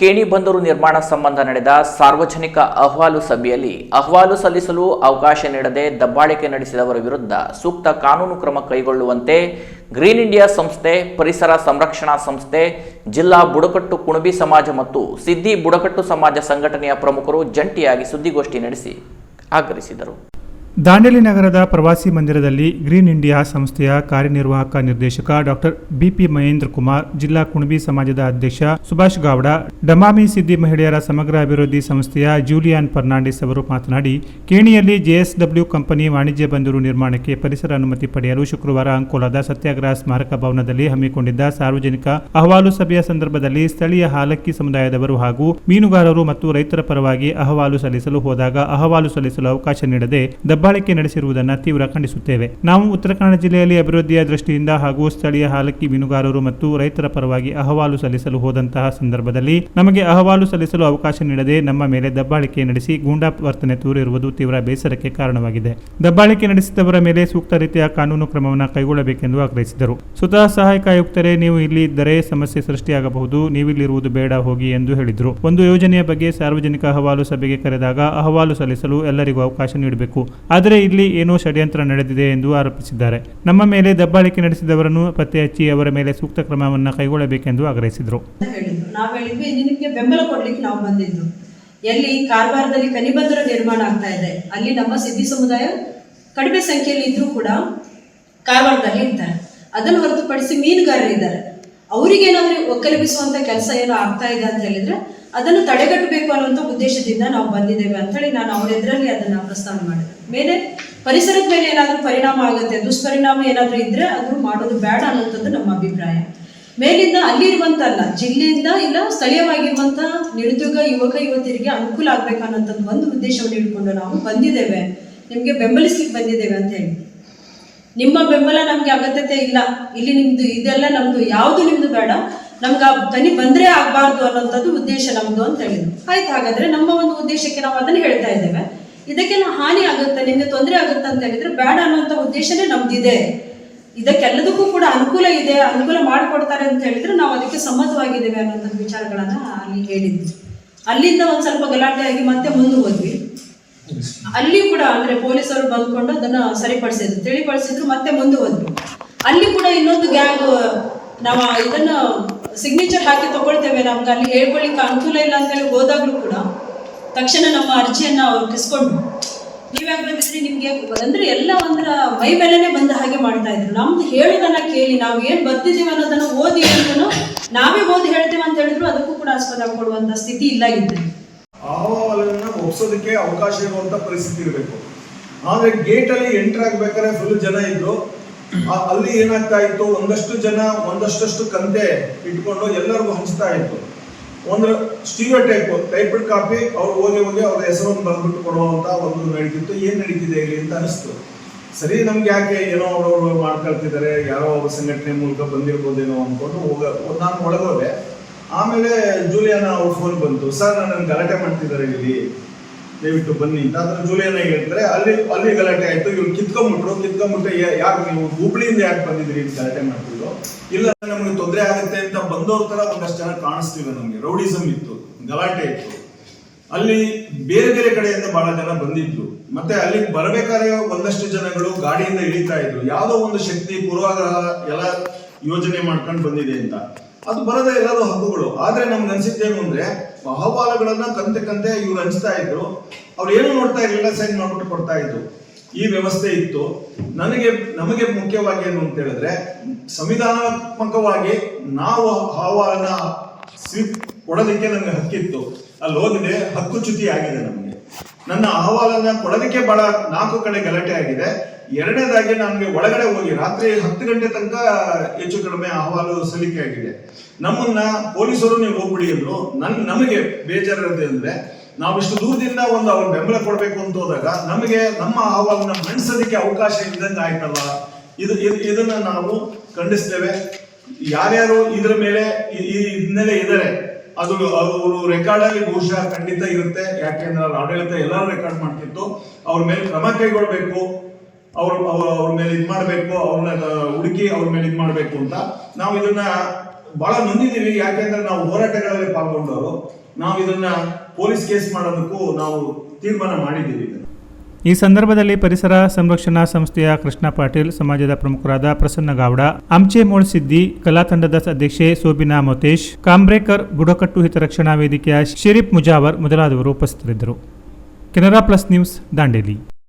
ಕೇಣಿ ಬಂದರು ನಿರ್ಮಾಣ ಸಂಬಂಧ ನಡೆದ ಸಾರ್ವಜನಿಕ ಅಹವಾಲು ಸಭೆಯಲ್ಲಿ ಅಹವಾಲು ಸಲ್ಲಿಸಲು ಅವಕಾಶ ನೀಡದೆ ದಬ್ಬಾಳಿಕೆ ನಡೆಸಿದವರ ವಿರುದ್ಧ ಸೂಕ್ತ ಕಾನೂನು ಕ್ರಮ ಕೈಗೊಳ್ಳುವಂತೆ ಗ್ರೀನ್ ಇಂಡಿಯಾ ಸಂಸ್ಥೆ, ಪರಿಸರ ಸಂರಕ್ಷಣಾ ಸಂಸ್ಥೆ, ಜಿಲ್ಲಾ ಬುಡಕಟ್ಟು ಕುಣಬಿ ಸಮಾಜ ಮತ್ತು ಸಿದ್ದಿ ಬುಡಕಟ್ಟು ಸಮಾಜ ಸಂಘಟನೆಯ ಪ್ರಮುಖರು ಜಂಟಿಯಾಗಿ ಸುದ್ದಿಗೋಷ್ಠಿ ನಡೆಸಿ ಆಗ್ರಹಿಸಿದರು. ದಾಂಡೇಲಿ ನಗರದ ಪ್ರವಾಸಿ ಮಂದಿರದಲ್ಲಿ ಗ್ರೀನ್ ಇಂಡಿಯಾ ಸಂಸ್ಥೆಯ ಕಾರ್ಯನಿರ್ವಾಹಕ ನಿರ್ದೇಶಕ ಡಾಕ್ಟರ್ ಬಿಪಿ ಮಹೇಂದ್ರ ಕುಮಾರ್, ಜಿಲ್ಲಾ ಕುಣಬಿ ಸಮಾಜದ ಅಧ್ಯಕ್ಷ ಸುಭಾಷ್ ಗೌಡ, ಡಮಾಮಿ ಸಿದ್ದಿ ಮಹಿಳೆಯರ ಸಮಗ್ರ ಅಭಿವೃದ್ಧಿ ಸಂಸ್ಥೆಯ ಜೂಲಿಯಾನ್ ಫರ್ನಾಂಡಿಸ್ ಅವರು ಮಾತನಾಡಿ, ಕೇಣಿಯಲ್ಲಿ ಜೆಎಸ್ಡಬ್ಲ್ಯೂ ಕಂಪನಿ ವಾಣಿಜ್ಯ ಬಂದರು ನಿರ್ಮಾಣಕ್ಕೆ ಪರಿಸರ ಅನುಮತಿ ಪಡೆಯಲು ಶುಕ್ರವಾರ ಅಂಕೋಲಾದ ಸತ್ಯಾಗ್ರಹ ಸ್ಮಾರಕ ಭವನದಲ್ಲಿ ಹಮ್ಮಿಕೊಂಡಿದ್ದ ಸಾರ್ವಜನಿಕ ಅಹವಾಲು ಸಭೆಯ ಸಂದರ್ಭದಲ್ಲಿ ಸ್ಥಳೀಯ ಹಾಲಕ್ಕಿ ಸಮುದಾಯದವರು ಹಾಗೂ ಮೀನುಗಾರರು ಮತ್ತು ರೈತರ ಪರವಾಗಿ ಅಹವಾಲು ಸಲ್ಲಿಸಲು ಹೋದಾಗ ಅಹವಾಲು ಸಲ್ಲಿಸಲು ಅವಕಾಶ ನೀಡದೆ ದಬ್ಬಾಳಿಕೆ ನಡೆಸಿರುವುದನ್ನು ತೀವ್ರ ಖಂಡಿಸುತ್ತೇವೆ. ನಾವು ಉತ್ತರ ಕನ್ನಡ ಜಿಲ್ಲೆಯಲ್ಲಿ ಅಭಿವೃದ್ಧಿಯ ದೃಷ್ಟಿಯಿಂದ ಹಾಗೂ ಸ್ಥಳೀಯ ಹಾಲಕ್ಕಿ ಮೀನುಗಾರರು ಮತ್ತು ರೈತರ ಪರವಾಗಿ ಅಹವಾಲು ಸಲ್ಲಿಸಲು ಹೋದಂತಹ ಸಂದರ್ಭದಲ್ಲಿ ನಮಗೆ ಅಹವಾಲು ಸಲ್ಲಿಸಲು ಅವಕಾಶ ನೀಡದೆ ನಮ್ಮ ಮೇಲೆ ದಬ್ಬಾಳಿಕೆ ನಡೆಸಿ ಗೂಂಡಾ ವರ್ತನೆ ತೋರಿರುವುದು ತೀವ್ರ ಬೇಸರಕ್ಕೆ ಕಾರಣವಾಗಿದೆ. ದಬ್ಬಾಳಿಕೆ ನಡೆಸಿದವರ ಮೇಲೆ ಸೂಕ್ತ ರೀತಿಯ ಕಾನೂನು ಕ್ರಮವನ್ನು ಕೈಗೊಳ್ಳಬೇಕೆಂದು ಆಗ್ರಹಿಸಿದರು. ಸ್ವತಃ ಸಹಾಯಕ ಆಯುಕ್ತರೇ, ನೀವು ಇಲ್ಲಿ ಇದ್ದರೆ ಸಮಸ್ಯೆ ಸೃಷ್ಟಿಯಾಗಬಹುದು, ನೀವಿಲ್ಲಿರುವುದು ಬೇಡ, ಹೋಗಿ ಎಂದು ಹೇಳಿದರು. ಒಂದು ಯೋಜನೆಯ ಬಗ್ಗೆ ಸಾರ್ವಜನಿಕ ಅಹವಾಲು ಸಭೆಗೆ ಕರೆದಾಗ ಅಹವಾಲು ಸಲ್ಲಿಸಲು ಎಲ್ಲರಿಗೂ ಅವಕಾಶ ನೀಡಬೇಕು. ಆದರೆ ಇಲ್ಲಿ ಏನೋ ಷಡ್ಯಂತ್ರ ನಡೆದಿದೆ ಎಂದು ಆರೋಪಿಸಿದ್ದಾರೆ. ನಮ್ಮ ಮೇಲೆ ದಬ್ಬಾಳಿಕೆ ನಡೆಸಿದವರನ್ನು ಪತ್ತೆ ಹಚ್ಚಿ ಅವರ ಮೇಲೆ ಸೂಕ್ತ ಕ್ರಮವನ್ನು ಕೈಗೊಳ್ಳಬೇಕೆಂದು ಆಗ್ರಹಿಸಿದರು. ನಾವು ಬೆಂಬಲ ಕೊಡ್ಲಿಕ್ಕೆ ನಾವು ಬಂದಿದ್ದು. ಎಲ್ಲಿ ಕಾರವಾರದಲ್ಲಿ ಕನಿಬಂದರ ನಿರ್ಮಾಣ ಆಗ್ತಾ ಇದೆ, ಅಲ್ಲಿ ನಮ್ಮ ಸಿದ್ಧಿ ಸಮುದಾಯ ಕಡಿಮೆ ಸಂಖ್ಯೆಯಲ್ಲಿ ಇದ್ರೂ ಕೂಡ ಕಾರವಾರದಲ್ಲಿ ಇರ್ತಾರೆ. ಅದನ್ನು ಹೊರತುಪಡಿಸಿ ಮೀನುಗಾರರಿದ್ದಾರೆ. ಅವರಿಗೇನಾದ್ರೂ ಒಕ್ಕಲಿಪಿಸುವಂತ ಕೆಲಸ ಏನೋ ಆಗ್ತಾ ಇದೆ ಅಂತ ಹೇಳಿದ್ರೆ ಅದನ್ನು ತಡೆಗಟ್ಟಬೇಕು ಅನ್ನುವಂಥ ಉದ್ದೇಶದಿಂದ ನಾವು ಬಂದಿದ್ದೇವೆ ಅಂತ ಹೇಳಿ ನಾನು ಅವ್ರ ಎದುರಲ್ಲಿ ಅದನ್ನು ಪ್ರಸ್ತಾವ ಮಾಡಿದೆ. ಮೇಲೆ ಪರಿಸರದ ಮೇಲೆ ಏನಾದರೂ ಪರಿಣಾಮ ಆಗುತ್ತೆ, ದುಷ್ಪರಿಣಾಮ ಏನಾದರೂ ಇದ್ರೆ ಅದು ಮಾಡೋದು ಬೇಡ ಅನ್ನುವಂಥದ್ದು ನಮ್ಮ ಅಭಿಪ್ರಾಯ. ಮೇಲಿಂದ ಅಲ್ಲಿರುವಂತಲ್ಲ, ಜಿಲ್ಲೆಯಿಂದ ಇಲ್ಲ ಸ್ಥಳೀಯವಾಗಿರುವಂಥ ನಿರುದ್ಯೋಗ ಯುವಕ ಯುವತಿಯರಿಗೆ ಅನುಕೂಲ ಆಗ್ಬೇಕು ಅನ್ನೋಂಥದ್ದು ಒಂದು ಉದ್ದೇಶವನ್ನು ಇಟ್ಕೊಂಡು ನಾವು ಬಂದಿದ್ದೇವೆ. ನಿಮಗೆ ಬೆಂಬಲಿಸ್ಲಿಕ್ಕೆ ಬಂದಿದ್ದೇವೆ ಅಂತ ಹೇಳಿ. ನಿಮ್ಮ ಬೆಂಬಲ ನಮ್ಗೆ ಅಗತ್ಯತೆ ಇಲ್ಲ. ಇಲ್ಲಿ ನಿಮ್ದು ಇದೆಲ್ಲ ನಮ್ದು, ಯಾವುದು ನಿಮ್ದು ಬೇಡ. ನಮ್ಗೆ ಆ ದನಿ ಬಂದ್ರೆ ಆಗ್ಬಾರ್ದು ಅನ್ನೋಂಥದ್ದು ಉದ್ದೇಶ ನಮ್ದು ಅಂತ ಹೇಳಿದ್ರು. ಆಯ್ತು, ಹಾಗಾದ್ರೆ ನಮ್ಮ ಒಂದು ಉದ್ದೇಶಕ್ಕೆ ನಾವು ಅದನ್ನ ಹೇಳ್ತಾ ಇದ್ದೇವೆ. ಇದಕ್ಕೆಲ್ಲ ಹಾನಿ ಆಗುತ್ತೆ, ನಿಮಗೆ ತೊಂದರೆ ಆಗುತ್ತೆ ಅಂತ ಹೇಳಿದ್ರೆ ಬೇಡ ಅನ್ನೋಂಥ ಉದ್ದೇಶನೇ ನಮ್ದಿದೆ. ಇದಕ್ಕೆಲ್ಲದಕ್ಕೂ ಕೂಡ ಅನುಕೂಲ ಇದೆ, ಅನುಕೂಲ ಮಾಡಿಕೊಡ್ತಾರೆ ಅಂತ ಹೇಳಿದ್ರೆ ನಾವು ಅದಕ್ಕೆ ಸಮ್ಮತವಾಗಿದ್ದೇವೆ ಅನ್ನೋಂಥ ವಿಚಾರಗಳನ್ನ ಅಲ್ಲಿ ಹೇಳಿದ್ವಿ. ಅಲ್ಲಿಂದ ಒಂದ್ ಸ್ವಲ್ಪ ಗಲಾಟೆ ಆಗಿ ಮತ್ತೆ ಮುಂದೆ ಹೋದ್ವಿ. ಅಲ್ಲಿ ಕೂಡ ಅಂದ್ರೆ ಪೊಲೀಸರು ಬಂದ್ಕೊಂಡು ಅದನ್ನ ಸರಿಪಡಿಸಿದ್ರು, ತಿಳಿಪಡಿಸಿದ್ರು, ಮತ್ತೆ ಮುಂದೆ ಹೋದ್ವಿ. ಅಲ್ಲಿ ಕೂಡ ಇನ್ನೊಂದು ಗ್ಯಾಂಗ್ ನಾವು ಇದನ್ನ ಸಿಗ್ನೇಚರ್ ಹಾಕಿ ತಗೊಳ್ತೇವೆ. ನಮ್ಗೆ ಅಲ್ಲಿ ಹೇಳ್ಕೊಳ್ಳಿಕ್ಕೆ ಅನುಕೂಲ ಇಲ್ಲ ಅಂತ ಹೇಳಿ ಹೋದಾಗ್ಲೂ ಕೂಡ ತಕ್ಷಣ ನಮ್ಮ ಅರ್ಜಿಯನ್ನ ಅವ್ರು ಕಿಸ್ಕೊಂಡು ನೀವ್ಯಾಕೆ ಬಂದಿದ್ರಿ? ನಿಮ್ಗೆ ಅಂದ್ರೆ ಎಲ್ಲ ಒಂದ್ರ ಮೈ ಮೇಲೆನೆ ಬಂದ ಹಾಗೆ ಮಾಡ್ತಾ ಇದ್ರು. ನಮ್ದು ಹೇಳಿದನ್ನ ಕೇಳಿ ನಾವು ಏನ್ ಬರ್ತಿದೀವಿ ಅನ್ನೋದನ್ನ ಓದಿ ಅಂತಾನು ನಾವೇ ಓದಿ ಹೇಳ್ತೇವೆ ಅಂತ ಹೇಳಿದ್ರು. ಅದಕ್ಕೂ ಕೂಡ ಆಸ್ಪದ ಕೊಡುವಂತ ಸ್ಥಿತಿ ಇಲ್ಲ ಇದ್ರೆ ಅಹವಾಲನ್ನ ಒಪ್ಸೋದಕ್ಕೆ ಅವಕಾಶ ಇರುವಂತ ಪರಿಸ್ಥಿತಿ ಇರಬೇಕು. ಆದ್ರೆ ಗೇಟ್ ಅಲ್ಲಿ ಎಂಟರ್ ಆಗ್ಬೇಕಾದ್ರೆ ಫುಲ್ ಜನ ಇದ್ರು. ಅಲ್ಲಿ ಏನಾಗ್ತಾ ಇತ್ತು? ಒಂದಷ್ಟು ಜನ ಒಂದಷ್ಟು ಕಂತೆ ಇಟ್ಕೊಂಡು ಎಲ್ಲರಿಗೂ ಹಂಚ್ತಾ ಇತ್ತು. ಒಂದು ಸ್ಟೀರಿಯೋ ಟೈಪ್ ಟೈಪ್ಡ್ ಕಾಪಿ ಅವ್ರು ಹೋಗಿ ಹೋಗಿ ಅವ್ರ ಹೆಸರನ್ನು ಬಂದ್ಬಿಟ್ಟು ಕೊಡುವಂತ ಒಂದು ನಡೀತಿತ್ತು. ಏನ್ ನಡೀತಿದೆ ಇಲ್ಲಿ ಅಂತ ಅನಿಸ್ತು. ಸರಿ, ನಮ್ಗೆ ಯಾಕೆ ಏನೋ ಅವ್ರವ್ರು ಮಾಡ್ಕೊಳ್ತಿದ್ದಾರೆ ಯಾರೋ ಒಬ್ಬ ಸಂಘಟನೆ ಮೂಲಕ ಬಂದಿರ್ಬೋದೇನೋ ಅನ್ಕೊಂಡು ಹೋಗ, ನಾನು ಒಳಗೋದೆ. ಆಮೇಲೆ ಜೂಲಿಯಾನ ಅವ್ರ ಫೋನ್ ಬಂತು. ಸರ್ ನನ್ನ ಗಲಾಟೆ ಮಾಡ್ತಿದ್ದಾರೆ ಇಲ್ಲಿ. ದಯವಿಟ್ಟು ಬನ್ನಿ. ಅಂತ ಅದ್ರ ಜೂಲಿಯಾನ ಹೇಳ್ತಾರೆ ಅಲ್ಲಿ ಅಲ್ಲಿ ಗಲಾಟೆ ಆಯ್ತು, ಇವ್ರು ಕಿತ್ಕೊಂಡ್ಬಿಟ್ರು. ಕಿತ್ಕೊಂಡ್ಬಿಟ್ಟು ಯಾರು ನೀವು ಹುಬ್ಳಿಯಿಂದ ಯಾಕೆ ಬಂದಿದ್ರಿ ಇಲ್ಲಿ ಗಲಾಟೆ ಮಾಡ್ತಿದ್ರು. ಇಲ್ಲ ನಮಗೆ ತೊಂದರೆ ಆಗುತ್ತೆ ಅಂತ ಬಂದವ್ರ ತರ ಒಂದಷ್ಟು ಜನ ಕಾಣಿಸ್ತಿಲ್ಲ ನಮ್ಗೆ. ರೌಡಿಸಮ್ ಇತ್ತು, ಗಲಾಟೆ ಇತ್ತು. ಅಲ್ಲಿ ಬೇರೆ ಬೇರೆ ಕಡೆಯಿಂದ ಬಹಳ ಜನ ಬಂದಿದ್ರು. ಮತ್ತೆ ಅಲ್ಲಿ ಬರಬೇಕಾದ್ರೆ ಒಂದಷ್ಟು ಜನಗಳು ಗಾಡಿಯಿಂದ ಇಳಿತಾ ಇದ್ರು. ಯಾವುದೋ ಒಂದು ಶಕ್ತಿ ಪೂರ್ವಾಗ್ರಹ ಎಲ್ಲ ಯೋಜನೆ ಮಾಡ್ಕೊಂಡು ಬಂದಿದೆ ಅಂತ. ಅದು ಬರದೇ ಇರೋದು ಹಕ್ಕುಗಳು ಆದ್ರೆ ನಮ್ಗೆ ಅನ್ಸಿದ್ದೇನು ಅಂದ್ರೆ ಅಹವಾಲುಗಳನ್ನ ಕಂತೆ ಕಂತೆ ಇವ್ರು ಹಂಚ್ತಾ ಇದ್ರು. ಅವ್ರು ಏನು ನೋಡ್ತಾ ಇರಲಿಲ್ಲ, ಸೈನ್ ಮಾಡ್ಬಿಟ್ಟು ಕೊಡ್ತಾ ಇದ್ರು. ಈ ವ್ಯವಸ್ಥೆ ಇತ್ತು. ನನಗೆ, ನಮಗೆ ಮುಖ್ಯವಾಗಿ ಏನು ಅಂತ ಹೇಳಿದ್ರೆ, ಸಂವಿಧಾನಾತ್ಮಕವಾಗಿ ನಾವು ಅಹವಾಲನ್ನ ಸ್ವೀಪ್ ಕೊಡೋದಕ್ಕೆ ನಮ್ಗೆ ಹಕ್ಕಿತ್ತು. ಅಲ್ಲಿ ಹೋಗಿದೆ, ಹಕ್ಕು ಚ್ಯುತಿ ಆಗಿದೆ ನಮಗೆ. ನನ್ನ ಅಹವಾಲನ್ನ ಕೊಡೋದಕ್ಕೆ ಬಹಳ ನಾಲ್ಕು ಕಡೆ ಗಲಾಟೆ ಆಗಿದೆ. ಎರಡನೇದಾಗಿ ನನಗೆ ಒಳಗಡೆ ಹೋಗಿ ರಾತ್ರಿ ಹತ್ತು ಗಂಟೆ ತನಕ ಹೆಚ್ಚು ಕಡಿಮೆ ಅಹವಾಲು ಸಲ್ಲಿಕೆ ಆಗಿದೆ. ನಮ್ಮನ್ನ ಪೊಲೀಸರು ನೀವು ಹೋಗ್ಬಿಡಿ ಅಂದ್ರು. ನನ್, ನಮಗೆ ಬೇಜಾರದೆ ಅಂದ್ರೆ ನಾವಿಷ್ಟು ದೂರದಿಂದ ಒಂದು ಅವ್ರ ಬೆಂಬಲ ಕೊಡ್ಬೇಕು ಅಂತ ಹೋದಾಗ ನಮಗೆ ನಮ್ಮ ಅಹವಾಲನ್ನ ಮಂಡಿಸೋದಕ್ಕೆ ಅವಕಾಶ ಇದ್ದಂಗೆ ಆಯ್ತಲ್ಲ. ಇದು, ಇದು- ಇದನ್ನ ನಾವು ಖಂಡಿಸ್ತೇವೆ. ಯಾರ್ಯಾರು ಇದ್ರ ಮೇಲೆ ಹಿನ್ನೆಲೆ ಇದ್ದಾರೆ ಅದು ಅವರು ರೆಕಾರ್ಡ್ ಅಲ್ಲಿ ಬಹುಶಃ ಖಂಡಿತ ಇರುತ್ತೆ. ಯಾಕೆಂದ್ರೆ ಆಡಳಿತ ಎಲ್ಲರೂ ರೆಕಾರ್ಡ್ ಮಾಡ್ತಿತ್ತು. ಅವ್ರ ಮೇಲೆ ಕ್ರಮ ಕೈಗೊಳ್ಬೇಕು. ಅವ್ರ ಅವ್ರ ಮೇಲೆ ಇದ್ ಮಾಡ್ಬೇಕು. ಅವ್ರನ್ನ ಹುಡುಕಿ ಅವ್ರ ಮೇಲೆ ಇದ್ ಮಾಡ್ಬೇಕು ಅಂತ ನಾವು ಇದನ್ನ ಬಹಳ ನೊಂದಿದ್ದೀವಿ. ಯಾಕೆಂದ್ರೆ ನಾವು ಹೋರಾಟಗಳಲ್ಲಿ ಪಾಲ್ಗೊಂಡವರು. ನಾವು ಇದನ್ನ ಪೊಲೀಸ್ ಕೇಸ್ ಮಾಡೋದಕ್ಕೂ ನಾವು ತೀರ್ಮಾನ ಮಾಡಿದ್ದೀವಿ ಇದನ್ನ. ಈ ಸಂದರ್ಭದಲ್ಲಿ ಪರಿಸರ ಸಂರಕ್ಷಣಾ ಸಂಸ್ಥೆಯ ಕೃಷ್ಣ ಪಾಟೀಲ್, ಸಮಾಜದ ಪ್ರಮುಖರಾದ ಪ್ರಸನ್ನ ಗೌಡ ಅಂಚೆಮೋಳ್ ಸಿದ್ದಿ, ಕಲಾ ತಂಡದ ಅಧ್ಯಕ್ಷೆ ಸೋಬಿನಾ ಮೊತೇಶ್, ಕಾಂಬ್ರೇಕರ್ ಬುಡಕಟ್ಟು ಹಿತರಕ್ಷಣಾ ವೇದಿಕೆಯ ಶರೀಫ್ ಮುಜಾವರ್ ಮೊದಲಾದವರು ಉಪಸ್ಥಿತರಿದ್ದರು. Canara plus news Dandeli.